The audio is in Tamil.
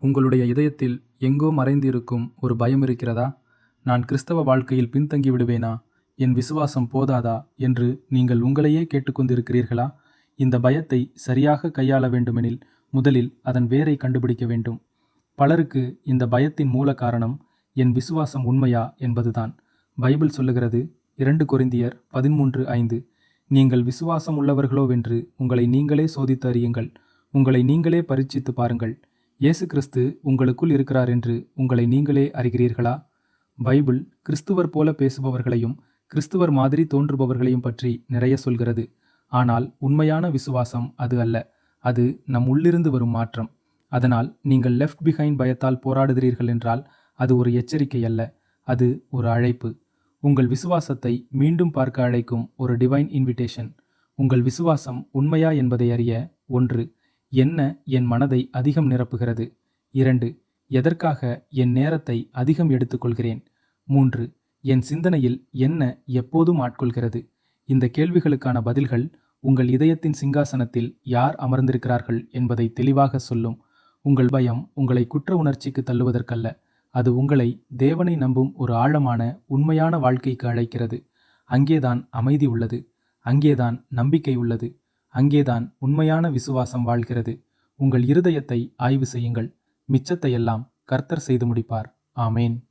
உங்களுடைய இதயத்தில் எங்கோ மறைந்திருக்கும் ஒரு பயம் இருக்கிறதா? நான் கிறிஸ்தவ வாழ்க்கையில் பின்தங்கி விடுவேனா? என் விசுவாசம் போதாதா? என்று நீங்கள் உங்களையே கேட்டுக்கொண்டிருக்கிறீர்களா? இந்த பயத்தை சரியாக கையாள வேண்டுமெனில் முதலில் அதன் வேரை கண்டுபிடிக்க வேண்டும். பலருக்கு இந்த பயத்தின் மூல காரணம் என் விசுவாசம் உண்மையா என்பதுதான். பைபிள் சொல்லுகிறது இரண்டு கொரிந்தியர் பதிமூன்று ஐந்து நீங்கள் விசுவாசம் உள்ளவர்களோவென்று உங்களை நீங்களே சோதித்து அறியுங்கள். உங்களை நீங்களே பரீட்சித்து பாருங்கள். இயேசு கிறிஸ்து உங்களுக்குள் இருக்கிறார் என்று உங்களை நீங்களே அறிகிறீர்களா? பைபிள் கிறிஸ்துவர் போல பேசுபவர்களையும் கிறிஸ்துவர் மாதிரி தோன்றுபவர்களையும் பற்றி நிறைய சொல்கிறது. ஆனால் உண்மையான விசுவாசம் அது அல்ல. அது நம் உள்ளிருந்து வரும் மாற்றம். அதனால் நீங்கள் லெஃப்ட் பிஹைண்ட் பயத்தால் போராடுகிறீர்கள் என்றால் அது ஒரு எச்சரிக்கை அல்ல. அது ஒரு அழைப்பு. உங்கள் விசுவாசத்தை மீண்டும் பார்க்க அழைக்கும் ஒரு டிவைன் இன்விடேஷன் உங்கள் விசுவாசம் உண்மையா என்பதை அறிய ஒன்று என்ன என் மனதை அதிகம் நிரப்புகிறது? இரண்டு எதற்காக என் நேரத்தை அதிகம் எடுத்துக்கொள்கிறேன்? மூன்று என் சிந்தனையில் என்ன எப்போதும் ஆட்கொள்கிறது? இந்த கேள்விகளுக்கான பதில்கள் உங்கள் இதயத்தின் சிங்காசனத்தில் யார் அமர்ந்திருக்கிறார்கள் என்பதை தெளிவாக சொல்லும். உங்கள் பயம் உங்களை குற்ற உணர்ச்சிக்கு தள்ளுவதற்கல்ல. அது உங்களை தேவனை நம்பும் ஒரு ஆழமான உண்மையான வாழ்க்கைக்கு அழைக்கிறது. அங்கேதான் அமைதி உள்ளது. அங்கேதான் நம்பிக்கை உள்ளது. அங்கேதான் உண்மையான விசுவாசம் வாழ்கிறது. உங்கள் இருதயத்தை ஆய்வு செய்யுங்கள். மிச்சத்தையெல்லாம் கர்த்தர் செய்து முடிப்பார். ஆமேன்.